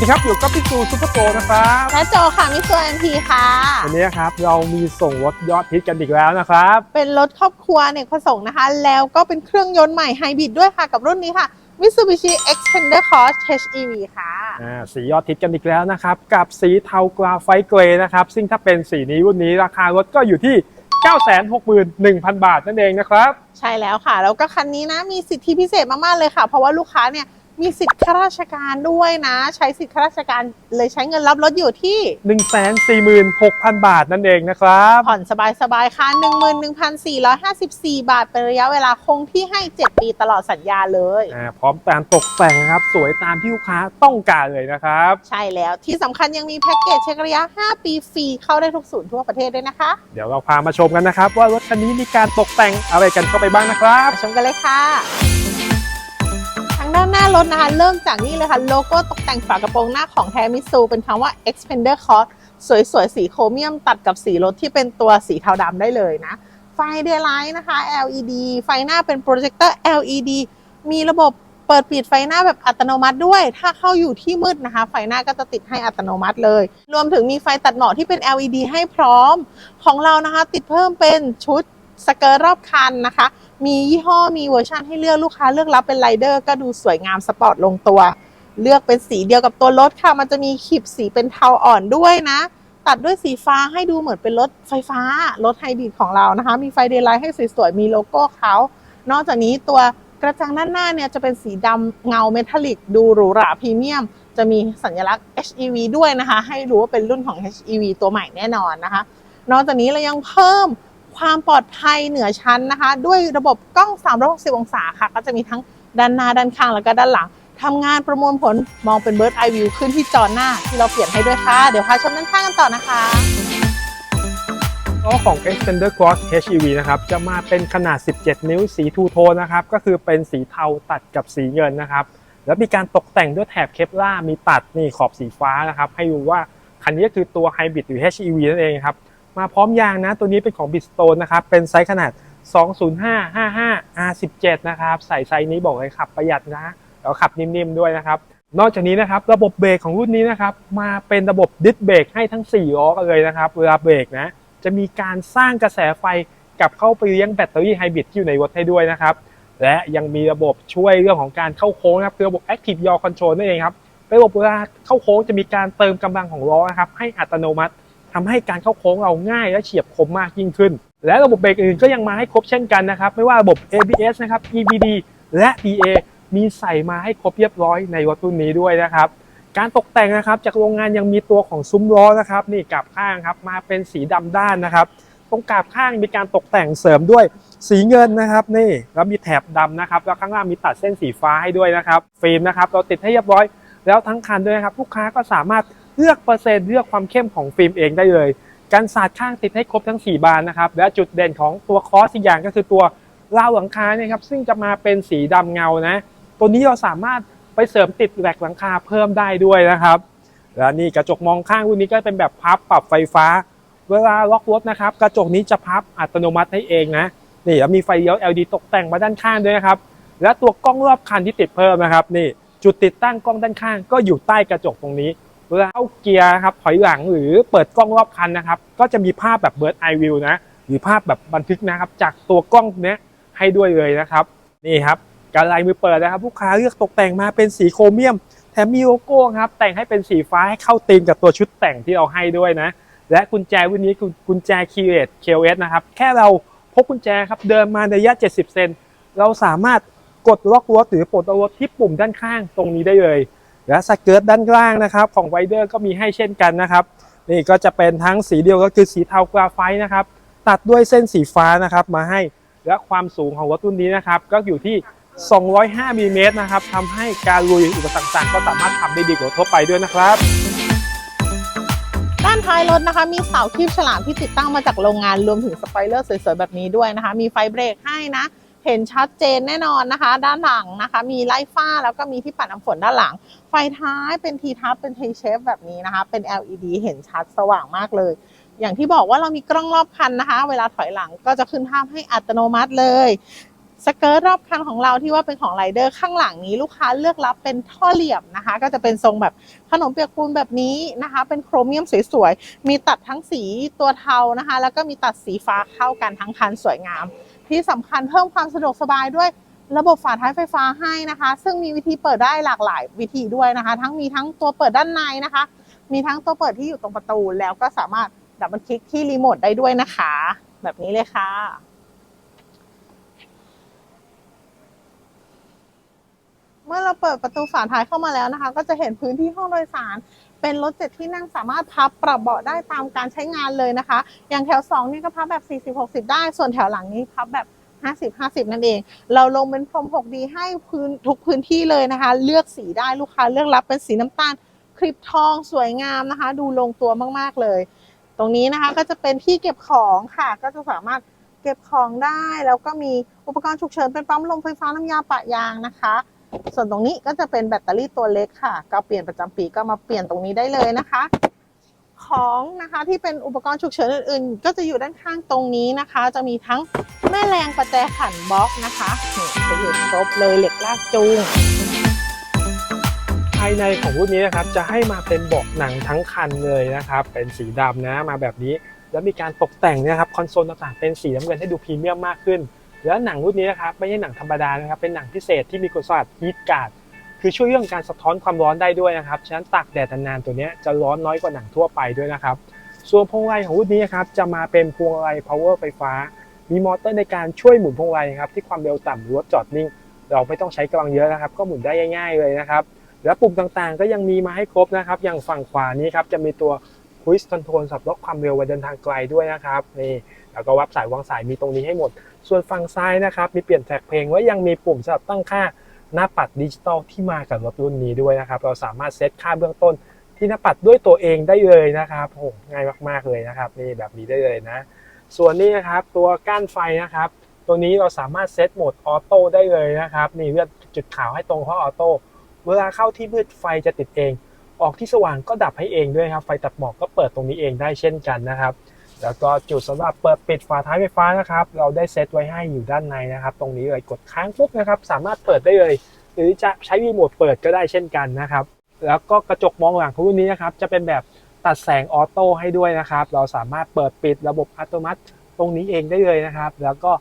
สวัสดีครับ อยู่กับพี่จูซุปเปอร์โปรนะครับและโจค่ะมิสเตอร์แอนพีค่ะ วันนี้ครับเรามีส่งรถยอดฮิตกันอีกแล้วนะครับ เป็นรถครอบครัวเนกประสงค์นะคะ แล้วก็เป็นเครื่องยนต์ใหม่ไฮบริดด้วยค่ะ กับรุ่นนี้ค่ะ Mitsubishi Xpander Cross HEV ค่ะอ่าสียอดฮิตกันอีกแล้วนะครับ กับสีเทากราไฟต์เกรย์นะครับ ซึ่งถ้าเป็นสีนี้รุ่นนี้ราคารถก็อยู่ที่961,000 บาทนั่นเองนะครับ ใช่แล้วค่ะ แล้วก็คันนี้นะมีสิทธิพิเศษมาก ๆ เลยค่ะ เพราะว่าลูกค้าเนี่ย มีสิทธิข้าราชการด้วยนะ ใช้สิทธิข้าราชการเลยใช้เงินรับรถอยู่ที่ 146,000 บาทนั่นเองนะครับ ผ่อนสบายๆค่ะ11,454 บาท เป็นระยะเวลาคงที่ให้ 7 ปีตลอดสัญญาเลย อ่าพร้อมการตกแต่งนะครับ สวยตามที่ลูกค้าต้องการเลยนะครับ ใช่แล้วที่สำคัญยังมีแพ็กเกจเช็คระยะ 5 ปีฟรีเข้าได้ทุกศูนย์ทั่วประเทศด้วยนะคะ เดี๋ยวเราพามาชมกันนะครับ ว่ารถคันนี้มีการตกแต่งอะไรกันเข้าไปบ้างนะครับมาชมกันเลยค่ะทางด้าน หน้ารถนะคะเริ่มจากนี่เลยค่ะ โลโก้ตกแต่งฝากระโปรงหน้าของแทมิซูเป็นคำว่า Expander Cross สวยๆ สีโครเมียมตัดกับสีรถที่เป็นตัวสีเทาดำได้เลยนะ ไฟเดย์ไลท์นะคะ LED ไฟหน้าเป็นโปรเจคเตอร์ LED มีระบบเปิดปิดไฟหน้าแบบอัตโนมัติด้วย ถ้าเข้าอยู่ที่มืดนะคะ ไฟหน้าก็จะติดให้อัตโนมัติเลย รวมถึงมีไฟตัดหมอกที่เป็น LED ให้พร้อม ของเรานะคะ ติดเพิ่มเป็นชุดสเกิร์ตรอบคันนะคะ มียี่ห้อมีเวอร์ชันให้เลือกลูกค้าเลือกรับเป็นไรเดอร์ก็ดูสวยงามสปอร์ตลงตัว เลือกเป็นสีเดียวกับตัวรถค่ะ มันจะมีขีบสีเป็นเทาอ่อนด้วยนะ ตัดด้วยสีฟ้าให้ดูเหมือนเป็นรถไฟฟ้า รถไฮบริดของเรานะคะ มีไฟเดย์ไลท์ให้สวยๆมีโลโก้เขานอกจากนี้ตัวกระจังด้านหน้าเนี่ยจะเป็นสีดำเงาเมทัลลิกดูหรูหราพรีเมียม จะมีสัญลักษณ์ HEV ด้วยนะคะ ให้รู้ว่าเป็นรุ่นของ HEV ตัวใหม่แน่นอนนะคะ นอกจากนี้เรายังเพิ่ม ความปลอดภัยเหนือชั้นนะคะ ด้วยระบบกล้อง 360 องศาค่ะ ก็จะมีทั้งด้านหน้าด้านข้างแล้วก็ด้านหลังทำงานประมวลผลมองเป็น Bird Eye View ขึ้นที่จอหน้าที่เราเปลี่ยนให้ด้วยค่ะ เดี๋ยวพาชมด้านข้างกันต่อนะคะล้อของ Extender Cross HEV นะครับจะมาเป็นขนาด 17 นิ้วสีทูโทนนะครับก็คือเป็นสีเทาตัดกับสีเงินนะครับแล้วมีการตกแต่งด้วยแถบเคปล่ามีตัดนี่ขอบสีฟ้านะครับให้ดูว่าคันนี้คือตัว Hybrid หรือ HEV นั่นเองครับ มาพร้อมยางนะ ตัวนี้เป็นของ Bridgestone นะครับ เป็นไซส์ขนาด 205 55 R17 นะครับ ใส่ไซส์นี้บอกเลยขับประหยัดนะแล้วขับนิ่มๆด้วยนะครับ นอกจากนี้นะครับ ระบบเบรกของรุ่นนี้นะครับ มาเป็นระบบดิสเบรกให้ทั้ง 4 ล้อกันเลยนะครับ เวลาเบรกนะ จะมีการสร้างกระแสไฟกลับเข้าไปเลี้ยงแบตเตอรี่ไฮบริดที่อยู่ในรถให้ด้วยนะครับ และยังมีระบบช่วยเรื่องของการเข้าโค้งนะครับคือระบบ Active Yaw Control นั่นเองครับระบบเวลาเข้าโค้งจะมีการเติมกำลังของล้อนะครับให้อัตโนมัติ ทำให้การเข้าโค้งเราง่ายและเฉียบคมมากยิ่งขึ้น และระบบเบรกอื่นก็ยังมาให้ครบเช่นกันนะครับ ไม่ว่าระบบ ABS นะครับ EBD และ PA มีใส่มาให้ครบเรียบร้อยในรถรุ่นนี้ด้วยนะครับ การตกแต่งนะครับจากโรงงานยังมีตัวของซุ้มล้อนะครับนี่กลับข้างครับมาเป็นสีดำด้านนะครับตรงกลับข้างมีการตกแต่งเสริมด้วยสีเงินนะครับนี่แล้วมีแถบดำนะครับแล้วข้างล่างมีตัดเส้นสีฟ้าให้ด้วยนะครับฟิล์มนะครับเราติดให้เรียบร้อยแล้วทั้งคันด้วยนะครับ ลูกค้าก็สามารถ เลือกเปอร์เซ็นต์เลือกความเข้มของฟิล์มเองได้เลยการสาดข้างติดให้ครบทั้ง 4 บานนะครับ และจุดเด่นของตัวคอสอีกอย่างก็คือตัวราวหลังคาเนี่ยครับซึ่งจะมาเป็นสีดำเงานะ ตัวนี้เราสามารถไปเสริมติดแหลกหลังคาเพิ่มได้ด้วยนะครับ และนี่กระจกมองข้างรุ่นนี้ก็เป็นแบบพับปรับไฟฟ้า เวลาล็อกรถนะครับ กระจกนี้จะพับอัตโนมัติให้เองนะนี่แล้วมีไฟเลี้ยว LED ตกแต่งมาด้านข้างด้วยนะครับ และตัวกล้องรอบคันที่ติดเพิ่มนะครับ นี่จุดติดตั้งกล้องด้านข้าง ก็อยู่ใต้กระจกตรงนี้ เวลาเข้าเกียร์ครับถอยหลังหรือเปิดกล้องรอบคันนะครับ ก็จะมีภาพแบบ Bird Eye View นะ หรือภาพแบบบันทึกนะครับ จากตัวกล้องเนี้ยให้ด้วยเลยนะครับ นี่ครับการลายมือเปิดนะครับ ลูกค้าเลือกตกแต่งมาเป็นสีโครเมียม แถมมีโลโก้ครับ แต่งให้เป็นสีฟ้าให้เข้าธีมกับตัวชุดแต่งที่เราให้ด้วยนะ และกุญแจรุ่นนี้คือกุญแจคีเรต KOS นะครับ แค่เราพกกุญแจครับเดินมาในระยะ 70 เซนเราสามารถกดล็อกรถหรือปลดล็อกรถที่ปุ่มด้านข้างตรงนี้ได้เลย และสเกิร์ตด้านล่างนะครับ ของไวเดอร์ก็มีให้เช่นกันนะครับ นี่ก็จะเป็นทั้งสีเดียวก็คือสีเทากราไฟต์นะครับ ตัดด้วยเส้นสีฟ้านะครับมาให้และความสูงของรถรุ่นนี้นะครับ ก็อยู่ที่ 205มิลลิเมตรนะครับทำให้การลุยอุปสรรคต่างๆก็สามารถทำได้ดีกว่าทั่วไปด้วยนะครับ ด้านท้ายรถนะคะ มีเสาคีบฉลามที่ติดตั้งมาจากโรงงานรวมถึงสปอยเลอร์สวยๆแบบนี้ด้วยนะคะ มีไฟเบรกให้นะ เห็นชัดเจนแน่นอนนะคะ ด้านหลังนะคะ มีไล่ฟ้าแล้วก็มีที่ปัดน้ำฝนด้านหลัง ไฟท้ายเป็นทีทับเป็นทีเชฟแบบนี้นะคะ เป็น LED เห็นชัดสว่างมากเลย อย่างที่บอกว่าเรามีกล้องรอบคันนะคะ เวลาถอยหลังก็จะขึ้นภาพให้อัตโนมัติเลยสเกิร์ตรอบคันของเราที่ว่าเป็นของไรเดอร์ข้างหลังนี้ลูกค้าเลือกรับเป็นท่อเหลี่ยมนะคะ ก็จะเป็นทรงแบบขนมเปียกปูนแบบนี้นะคะ เป็นโครเมียมสวยๆ มีตัดทั้งสีตัวเทานะคะ แล้วก็มีตัดสีฟ้าเข้ากันทั้งคันสวยงาม ที่สำคัญเพิ่มความสะดวกสบายด้วยระบบฝาท้ายไฟฟ้าให้นะคะ ซึ่งมีวิธีเปิดได้หลากหลายวิธีด้วยนะคะ ทั้งมีทั้งตัวเปิดด้านในนะคะ มีทั้งตัวเปิดที่อยู่ตรงประตูแล้วก็สามารถดับเบิลคลิกที่รีโมทได้ด้วยนะคะ แบบนี้เลยค่ะ มื่อเราเปิดประตูฝาท้ายเข้ามาแล้วนะคะ ก็จะเห็นพื้นที่ห้องโดยสาร เป็นรถเจ็ดที่นั่งสามารถพับปรับเบาะได้ตามการใช้งานเลยนะคะ อย่างแถว2นี่ก็พับแบบ 40-60 ได้ ส่วนแถวหลังนี้พับแบบ50-50 นั่นเอง เราลงเป็นพรม 6D ให้พื้นทุกพื้นที่เลยนะคะ เลือกสีได้ลูกค้าเลือกรับเป็นสีน้ำตาล คลิปทองสวยงามนะคะ ดูลงตัวมากๆเลย ตรงนี้นะคะก็จะเป็นที่เก็บของค่ะ ก็จะสามารถเก็บของได้ แล้วก็มีอุปกรณ์ฉุกเฉินเป็นปั๊มลมไฟฟ้าน้ำยาปะยางนะคะ ส่วนตรงนี้ก็จะเป็นแบตเตอรี่ตัวเล็กค่ะ ก็เปลี่ยนประจำปีก็มาเปลี่ยนตรงนี้ได้เลยนะคะ ของนะคะที่เป็นอุปกรณ์ฉุกเฉินอื่นๆ ก็จะอยู่ด้านข้างตรงนี้นะคะ จะมีทั้งแม่แรงประแจขันบล็อกนะคะนี่จะอยู่ครบเลยเหล็กลากจูงภายในของรุ่นนี้นะครับจะให้มาเป็นเบาะหนังทั้งคันเลยนะครับเป็นสีดำนะมาแบบนี้ แล้วมีการตกแต่งเนะครับคอนโซลต่างๆเป็นสีน้ำเงินให้ดูพรีเมียมมากขึ้น แล้วหนังรุ่นนี้นะครับไม่ใช่หนังธรรมดานะครับเป็นหนังพิเศษที่มีคุณสมบัติฮีทการ์ดคือช่วยเรื่องการสะท้อนความร้อนได้ด้วยนะครับฉะนั้นตากแดดนานๆตัวนี้จะร้อนน้อยกว่าหนังทั่วไปด้วยนะครับ ส่วนพวงมาลัยของรุ่นนี้นครับจะมาเป็นพวงมาลัย power ไฟฟ้า มีมอเตอร์ในการช่วยหมุนพวงมาลัยครับที่ความเร็วต่ำหรือว่าจอดนิ่ง เราไม่ต้องใช้กำลังเยอะนะครับ ก็หมุนได้ง่ายๆเลยนะครับและปุ่มต่างๆ ก็ยังมีมาให้ครบนะครับ อย่างฝั่งขวานี้ครับจะมีตัว Cruise Control สำหรับลดความเร็วไว้เดินทางไกลด้วยนะครับนี่ แล้วก็วับสาย วางสายมีตรงนี้ให้หมด ส่วนฝั่งซ้ายนะครับ มีเปลี่ยนแทร็กเพลงไว้ยังมีปุ่มสำหรับตั้งค่าหน้าปัดดิจิตอลที่มากับรถรุ่นนี้ด้วยนะครับ เราสามารถเซตค่าเบื้องต้นที่หน้าปัดด้วยตัวเองได้เลยนะครับโอ้โหง่ายมากๆเลยนะครับ นี่แบบนี้ได้เลยนะ ส่วนนี้นะครับตัวก้านไฟนะครับ ตัวนี้เราสามารถเซตโหมดออโต้ได้เลยนะครับ นี่เลือกจุดขาวให้ตรงเพราะออโต้เวลาเข้าที่มืดไฟจะติดเอง ออกที่สว่างก็ดับให้เองด้วยครับ ไฟตัดหมอกก็เปิดตรงนี้เองได้เช่นกันนะครับ แล้วก็จุดสำหรับเปิดปิดฝาท้ายไฟฟ้านะครับ เราได้เซตไว้ให้อยู่ด้านในนะครับ ตรงนี้เลยกดค้างปุ๊บนะครับ สามารถเปิดได้เลย หรือจะใช้รีโมทเปิดก็ได้เช่นกันนะครับ แล้วก็กระจกมองหลังของรุ่นนี้นะครับ จะเป็นแบบตัดแสงออโต้ให้ด้วยนะครับ เราสามารถเปิดปิดระบบอัตโนมัติตรงนี้เองได้เลยนะครับ แล้วก็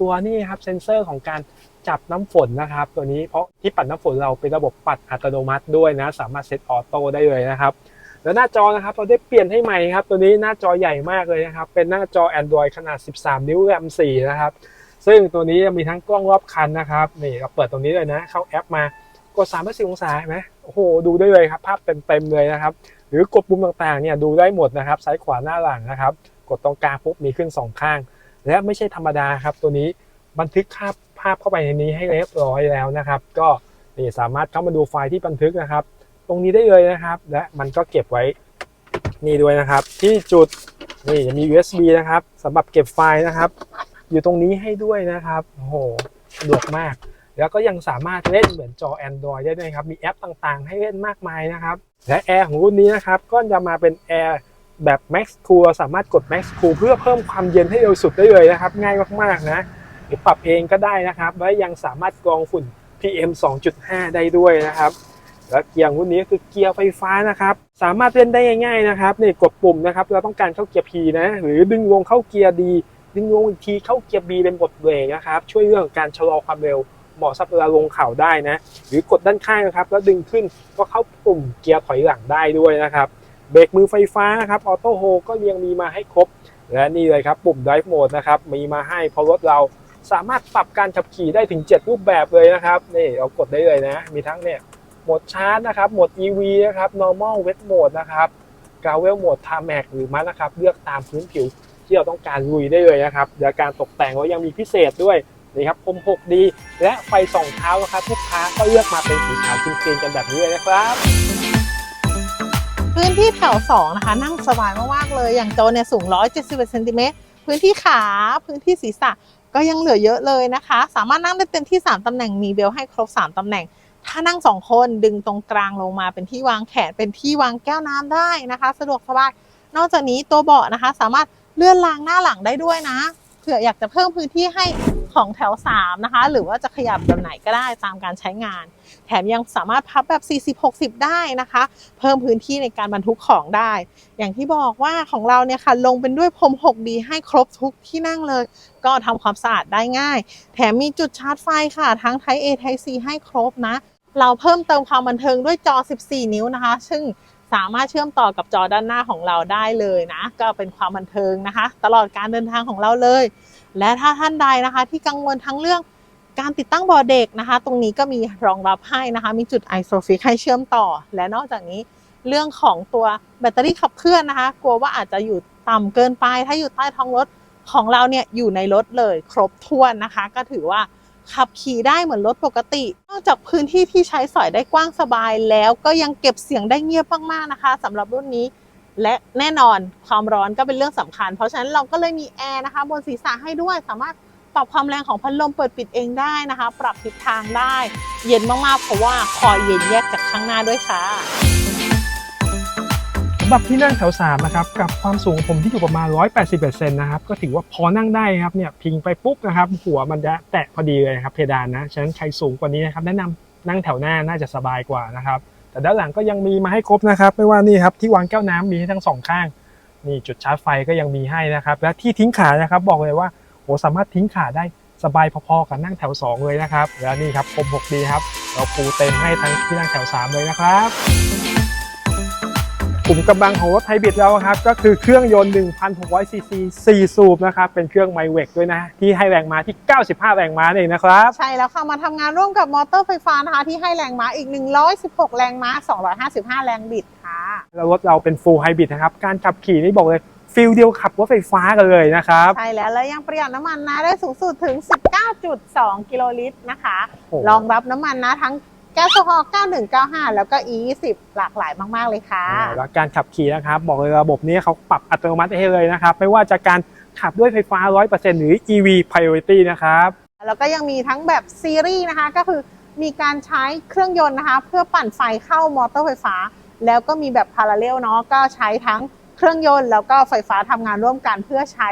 ตัวนี้ครับเซ็นเซอร์ของการจับน้ำฝนนะครับ ตัวนี้เพราะที่ปัดน้ำฝนเราเป็นระบบปัดอัตโนมัติด้วยนะ สามารถเซตออโต้ได้เลยนะครับ แล้วหน้าจอนะครับเราได้เปลี่ยนให้ใหม่ครับ ตัวนี้หน้าจอใหญ่มากเลยนะครับ เป็นหน้าจอ Android ขนาด 13 นิ้วแรม4นะครับ ซึ่งตัวนี้มีทั้งกล้องรอบคันนะครับ นี่เราเปิดตรงนี้เลยนะ เข้าแอปมากด3 6 0องศาเห็นไหมโอ้โห ดูได้เลยครับ ภาพเต็มๆเลยนะครับ หรือกดปุ่มต่างๆเนี่ยดูได้หมดนะครับซ้ายขวาหน้าหลังนะครับ กดตรงกลางปุ๊บมีขึ้น 2 ข้าง และไม่ใช่ธรรมดาครับ ตัวนี้บันทึกภาพภาพเข้าไปในนี้ให้เรียบร้อยแล้วนะครับ ก็นี่สามารถเข้ามาดูไฟล์ที่บันทึกนะครับ ตรงนี้ได้เลยนะครับ และมันก็เก็บไว้นี่ด้วยนะครับ ที่จุดนี่จะมี USB นะครับสำหรับเก็บไฟล์นะครับ อยู่ตรงนี้ให้ด้วยนะครับโอ้โหสะดวกมาก แล้วก็ยังสามารถเล่นเหมือนจอ Android ได้ด้วยครับ มีแอปต่างๆ ให้เล่นมากมายนะครับ และแอร์ของรุ่นนี้นะครับ ก็จะมาเป็นแอร์แบบ Max Cool สามารถกด Max Cool เพื่อเพิ่มความเย็นให้เร็วสุดได้เลยนะครับ ง่ายมากๆนะหรือปรับเองก็ได้นะครับ และยังสามารถกรองฝุ่น PM 2.5 ได้ด้วยนะครับ และเกียร์รุ่นนี้คือเกียร์ไฟฟ้านะครับ สามารถเล่นได้ง่ายๆนะครับนี่กดปุ่มนะครับเราต้องการเข้าเกียร์ P นะ หรือดึงลงเข้าเกียร์ D ดึงลงอีกทีเข้าเกียร์ B เป็นบทเบรกนะครับ ช่วยเรื่องการชะลอความเร็วเหมาะสำหรับเวลาลงเขาได้นะ หรือกดด้านข้างนะครับ แล้วดึงขึ้นก็เข้าปุ่มเกียร์ถอยหลังได้ด้วยนะครับเบรกมือไฟฟ้านะครับออโต้โฮก็ยังมีมาให้ครบ และนี่เลยครับปุ่ม Drive Mode นะครับมีมาให้เพราะรถเราสามารถปรับการขับขี่ได้ถึง 7 รูปแบบเลยนะครับนี่เรากดได้เลยนะ มีทั้งเนี่ย หมดชาร์จนะครับ โหมด EV นะครับ normal wet mode นะครับ gravel mode tarmac หรือมันนะครับ เลือกตามพื้นผิวที่เราต้องการลุยได้เลยนะครับและการตกแต่งก็ยังมีพิเศษด้วยนี่ครับพรม 6D และไฟส่องเท้านะครับลูกค้าก็เลือกมาเป็นสีขาวคลีนๆกันแบบนี้เลยนะครับพื้นที่แถว2นะคะนั่งสบายมากๆเลย อย่างโจเนี่ยสูง 171เซนติเมตรพื้นที่ขาพื้นที่ศีรษะก็ยังเหลือเยอะเลยนะคะ สามารถนั่งได้เต็มที่ 3 ตำแหน่งมีเบลให้ครบ 3 ตำแหน่ง ถ้านั่ง2คนดึงตรงกลางลงมาเป็นที่วางแขนเป็นที่วางแก้วน้ำได้นะคะ สะดวกสบายนอกจากนี้ตัวเบาะนะคะ สามารถเลื่อนรางหน้าหลังได้ด้วยนะเผื่ออยากจะเพิ่มพื้นที่ให้ของแถว 3 นะคะ หรือว่าจะขยับแบบไหนก็ได้ตามการใช้งาน แถมยังสามารถพับแบบ 40-60 ได้นะคะ เพิ่มพื้นที่ในการบรรทุกของได้ อย่างที่บอกว่าของเราเนี่ยค่ะ ลงเป็นด้วยพรม 6D ให้ครบทุกที่นั่งเลย ก็ทำความสะอาดได้ง่าย แถมมีจุดชาร์จไฟค่ะ ทั้ง Type A Type C ให้ครบนะ เราเพิ่มเติมความบันเทิงด้วยจอ 14 นิ้วนะคะ ซึ่งสามารถเชื่อมต่อกับจอด้านหน้าของเราได้เลยนะ ก็เป็นความบันเทิงนะคะ ตลอดการเดินทางของเราเลย และถ้าท่านใดนะคะ ที่กังวลทั้งเรื่องการติดตั้งบอเด็กนะคะ ตรงนี้ก็มีรองรับให้นะคะ มีจุด i s o f i x ให้เชื่อมต่อ และนอกจากนี้เรื่องของตัวแบตเตอรี่ขับเคลื่อนนะคะ กลัวว่าอาจจะอยู่ต่ำเกินไป ถ้าอยู่ใต้ท้องรถของเราเนี่ยอยู่ในรถเลยครบถ้วนนะคะ ก็ถือว่า ขับขี่ได้เหมือนรถปกติ นอกจากพื้นที่ที่ใช้สอยได้กว้างสบายแล้วก็ยังเก็บเสียงได้เงียบมากๆนะคะสำหรับรุ่นนี้ และแน่นอนความร้อนก็เป็นเรื่องสำคัญ เพราะฉะนั้นเราก็เลยมีแอร์นะคะบนศีรษะให้ด้วยสามารถปรับความแรงของพัดลมเปิดปิดเองได้นะคะ ปรับทิศทางได้ เย็นมากๆ เพราะว่าคอยเย็นแยกจากข้างหน้าด้วยค่ะำหรับที่นั่งแถว3นะครับกับความสูงผมที่อยู่ประมาณ 180เซนนะครับก็ถือว่าพอนั่งได้ครับเนี่ยพิงไปปุ๊บนะครับหัวมันจะแตะพอดีเลยครับเพดานนะฉะนั้นใครสูงกว่านี้นะครับแนะนำนั่งแถวหน้าน่าจะสบายกว่านะครับแต่ด้านหลังก็ยังมีมาให้ครบนะครับ ไม่ว่านี่ครับที่วางแก้วน้ำมีให้ทั้งสองข้างนี่จุดชาร์จไฟก็ยังมีให้นะครับ และที่ทิ้งขานะครับบอกเลยว่าโหสามารถทิ้งขาได้สบายพอๆกับนั่งแถว 2 เลยนะครับ แล้วนี่ครับคม 6D ครับ เราปูเต็มให้ทั้งที่นั่งแถว 3 เลยนะครับ กลุ่มกำลังของรถไฮบริดเราครับก็คือเครื่องยนต์ 1,600 ซีซี4สูบนะครับเป็นเครื่องไมเวกด้วยนะที่ให้แรงม้าที่ 95 แรงม้าเองนะครับ ใช่แล้วค่ะมาทำงานร่วมกับมอเตอร์ไฟฟ้านะคะที่ให้แรงม้าอีก 116 แรงม้า 255 แรงบิดค่ะแล้วรถเราเป็น full hybrid นะครับการขับขี่นี่บอกเลยฟิลเดียวขับรถไฟฟ้ากันเลยนะครับ ใช่แล้วแล้วยังประหยัดน้ำมันนะได้สูงสุดถึง 19.2 กิโลลิตรนะคะโอ้โหรองรับน้ำมันนะทั้ง แก๊สโซฮอล์9195 แล้วก็ E20 หลากหลายมาก ๆ เลยค่ะอ่าแล้วการขับขี่นะครับ บอกเลยระบบนี้เขาปรับอัตโนมัติให้เลยนะครับ ไม่ว่าจะการขับด้วยไฟฟ้า 100%หรือ EV Priority นะครับ แล้วก็ยังมีทั้งแบบซีรีส์นะคะ ก็คือมีการใช้เครื่องยนต์นะคะ เพื่อปั่นไฟเข้ามอเตอร์ไฟฟ้า แล้วก็มีแบบพาราเรลเนาะก็ใช้ทั้งเครื่องยนต์แล้วก็ไฟฟ้าทำงานร่วมกันเพื่อใช้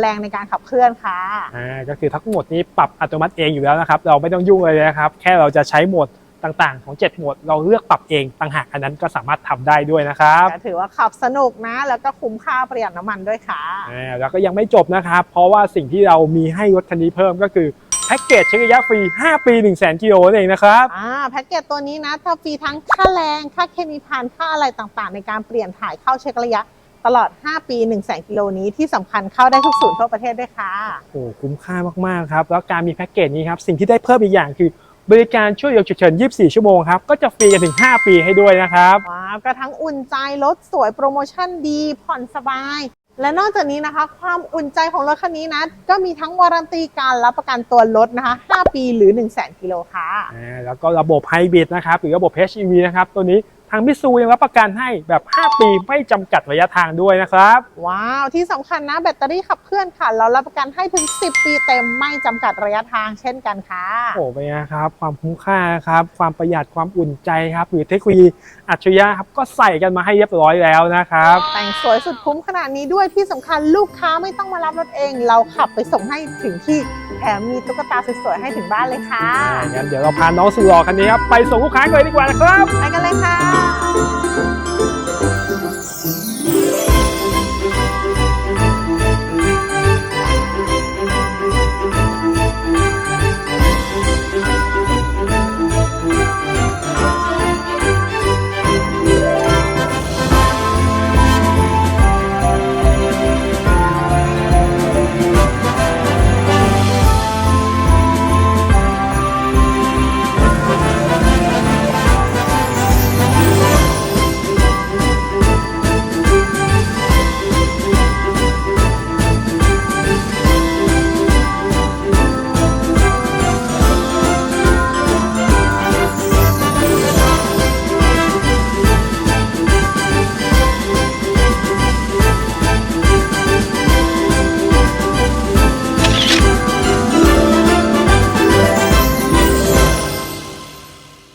แรงในการขับเคลื่อนค่ะอ่าก็คือทั้งหมดนี้ปรับอัตโนมัติเองอยู่แล้วนะครับ เราไม่ต้องยุ่งเลยนะครับ แค่เราจะใช้โหมด ต่างๆ ของ7โหมดเราเลือกปรับเองต่างหากอันนั้นก็สามารถทำได้ด้วยนะครับก็ถือว่าขับสนุกนะ แล้วก็คุ้มค่าประหยัดน้ำมันด้วยค่ะอ่าแล้วก็ยังไม่จบนะครับ เพราะว่าสิ่งที่เรามีให้รถคันนี้เพิ่มก็คือแพ็กเกจเช็คระยะฟรี 5 ปี 1 0 0 0 0 0กิโลนั่นเองนะครับ อ่า แพ็กเกจตัวนี้นะ ถ้าฟรีทั้งค่าแรง ค่าเคมีพันค่าอะไรต่างๆ ในการเปลี่ยนถ่ายเข้าเช็คระยะตลอด 5 ปี 1 0 0 0 0 0 กิโลนี้ที่สำคัญเข้าได้ทุกศูนย์ทั่วประเทศด้วยค่ะ โอ้โหคุ้มค่ามาก ๆ ครับ แล้วการมีแพ็กเกจนี้ครับ สิ่งที่ได้เพิ่มอีกอย่างคือ บริการช่วยเหลือฉุกเฉิน 24 ชั่วโมงครับ ก็จะฟรีกันถึง 5 ปีให้ด้วยนะครับ ว้าวก็ทั้งอุ่นใจรถสวยโปรโมชั่นดีผ่อนสบาย และนอกจากนี้นะคะ ความอุ่นใจของรถคันนี้นะ ก็มีทั้งวารันตีการรับประกันตัวรถนะคะ 5 ปีหรือ 1 0 0 0 0แกิโลค่ะ อ่าแล้วก็ระบบไฮบริดนะครับ หรือระบบ HEV นะครับ ตัวนี้ ทางมิตซูยังรับประกันให้แบบ 5 ปีไม่จำกัดระยะทางด้วยนะครับ ว้าว ที่สำคัญนะแบตเตอรี่ขับเคลื่อนค่ะ เรารับประกันให้ถึง 10 ปีเต็มไม่จำกัดระยะทางเช่นกันค่ะ โอ้โหเป็นไงครับ ความคุ้มค่าครับ ความประหยัดความอุ่นใจครับ หรือเทคโนโลยีอัจฉริยะครับ ก็ใส่กันมาให้เรียบร้อยแล้วนะครับ แต่งสวยสุดคุ้มขนาดนี้ด้วยที่สำคัญลูกค้าไม่ต้องมารับรถเอง เราขับไปส่งให้ถึงที่แถมมีตุ๊กตาสวยๆให้ถึงบ้านเลยค่ะอ่างั้นเดี๋ยวเราพาน้องสุดหล่อคันนี้ครับไปส่งลูกค้ากันเลยดีกว่านะครับ ไปกันเลยค่ะ Música